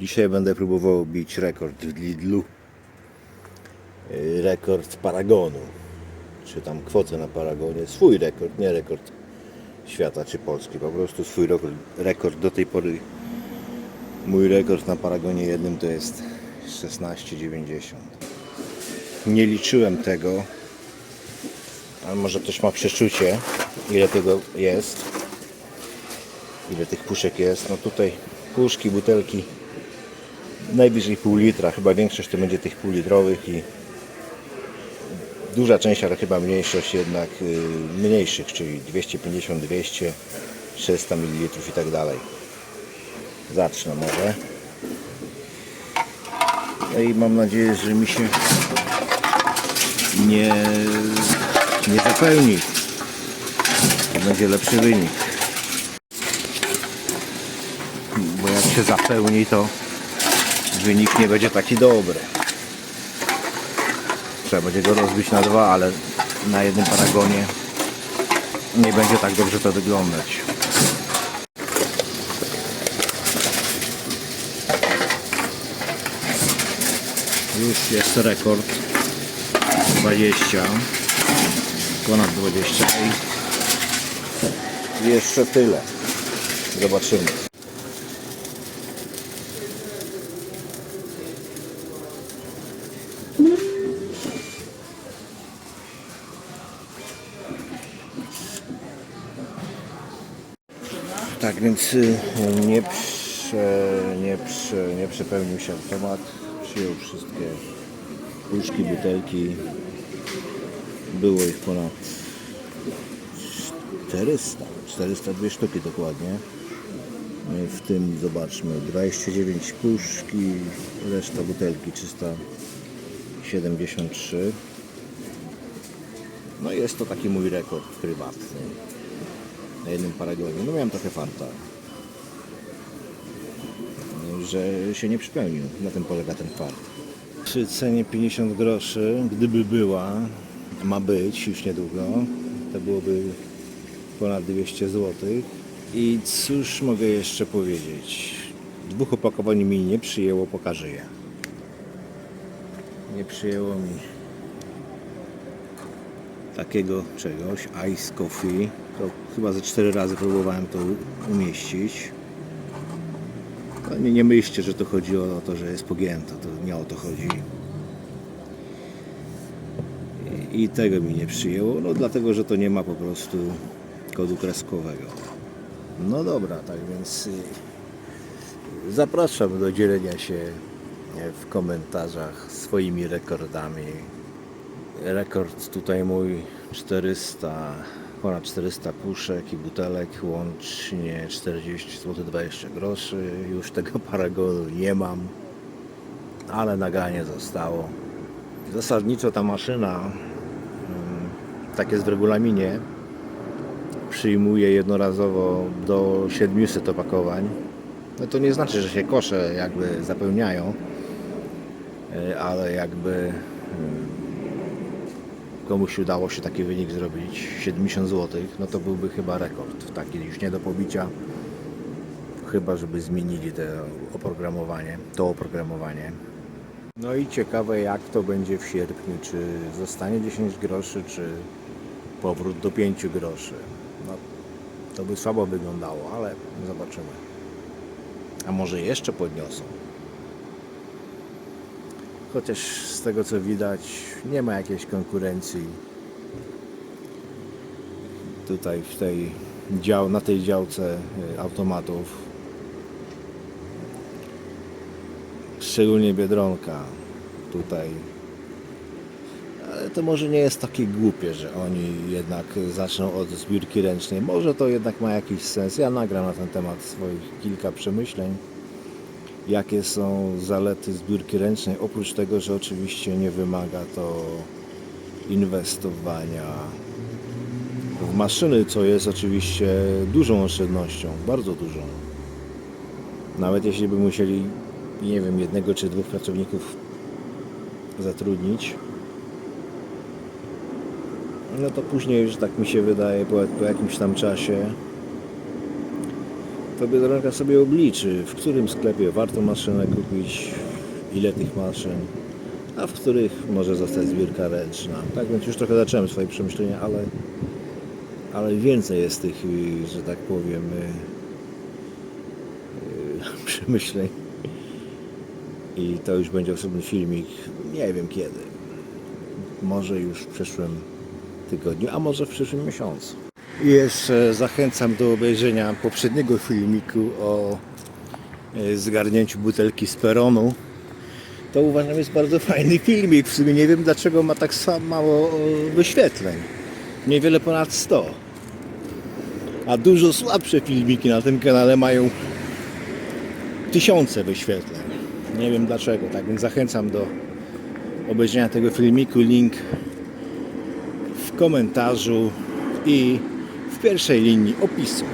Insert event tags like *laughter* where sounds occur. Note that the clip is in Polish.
Dzisiaj będę próbował bić rekord w Lidlu. Yy, Rekord Paragonu. Czy tam kwotę na Paragonie. Swój rekord, nie rekord świata czy Polski. Po prostu swój rekord, rekord do tej pory. Mój rekord na Paragonie jednym to jest 16,90. Nie liczyłem tego, ale może ktoś ma przeczucie, ile tego jest, ile tych puszek jest. No tutaj puszki, butelki, najwyżej pół litra, chyba większość to będzie tych półlitrowych i duża część, ale chyba mniejszość jednak y, mniejszych, czyli 250, 200, 300 ml i tak dalej. Zacznę może. No i mam nadzieję, że mi się nie, nie zapełni. To będzie lepszy wynik. Bo jak się zapełni, to wynik nie będzie taki dobry. Trzeba będzie go rozbić na dwa, ale na jednym paragonie nie będzie tak dobrze to wyglądać. Już jest rekord 20 ponad 20 i jeszcze tyle zobaczymy tak więc y, nie, prze, nie, prze, nie przepełnił się automat przyjął wszystkie puszki, butelki było ich ponad 400, 402 sztuki dokładnie. W tym zobaczmy 29 puszki, reszta butelki 373. No jest to taki mój rekord prywatny na jednym paragonie. No miałem trochę farta, że się nie przypełnił. Na tym polega ten fart. Przy cenie 50 groszy, gdyby była, ma być już niedługo, to byłoby ponad 200 zł. I cóż mogę jeszcze powiedzieć? Dwóch opakowań mi nie przyjęło, pokażę je. Nie przyjęło mi takiego czegoś, ice coffee. To chyba ze 4 razy próbowałem to umieścić. Nie, nie myślcie, że to chodzi o to, że jest pogięto. To nie o to chodzi. I, I tego mi nie przyjęło, no dlatego, że to nie ma po prostu kodu kreskowego. No dobra, tak więc y, zapraszam do dzielenia się e, w komentarzach swoimi rekordami. Rekord tutaj mój 400, ponad 400 puszek i butelek, łącznie 40 zł 20 groszy. Już tego *laughs* paragonu nie mam, ale nagranie zostało. Zasadniczo ta maszyna, mm, tak jest w regulaminie, przyjmuje jednorazowo do 700 opakowań. No to nie znaczy, że się kosze jakby zapełniają, e, ale jakby mm, komuś udało się taki wynik zrobić 70 zł, no to byłby chyba rekord. Taki już nie do pobicia. Chyba, żeby zmienili te oprogramowanie, to oprogramowanie. No i ciekawe jak to będzie w sierpniu, czy zostanie 10 groszy, czy powrót do 5 groszy. No, to by słabo wyglądało, ale zobaczymy. A może jeszcze podniosą. Chociaż z tego co widać nie ma jakiejś konkurencji tutaj w tej dział, na tej działce y, automatów. Szczególnie Biedronka tutaj. Ale to może nie jest takie głupie, że oni jednak zaczną od zbiórki ręcznej. Może to jednak ma jakiś sens. Ja nagram na ten temat swoich kilka przemyśleń jakie są zalety zbiórki ręcznej, oprócz tego, że oczywiście nie wymaga to inwestowania w maszyny, co jest oczywiście dużą oszczędnością, bardzo dużą. Nawet jeśli by musieli, nie wiem, jednego czy dwóch pracowników zatrudnić, no to później już tak mi się wydaje, po, po jakimś tam czasie to Biedronka sobie obliczy, w którym sklepie warto maszynę kupić, ile tych maszyn, a w których może zostać zbiórka ręczna. Tak więc już trochę zacząłem swoje przemyślenia, ale, ale więcej jest tych, że tak powiem, y, y, *laughs* przemyśleń. I to już będzie osobny filmik, nie wiem kiedy. Może już w przyszłym tygodniu, a może w przyszłym miesiącu. I jeszcze zachęcam do obejrzenia poprzedniego filmiku o e, zgarnięciu butelki z peronu. To uważam jest bardzo fajny filmik. W sumie nie wiem dlaczego ma tak samo mało e, wyświetleń. Niewiele ponad 100. A dużo słabsze filmiki na tym kanale mają tysiące wyświetleń. Nie wiem dlaczego, tak więc zachęcam do obejrzenia tego filmiku. Link w komentarzu i w pierwszej linii opisu.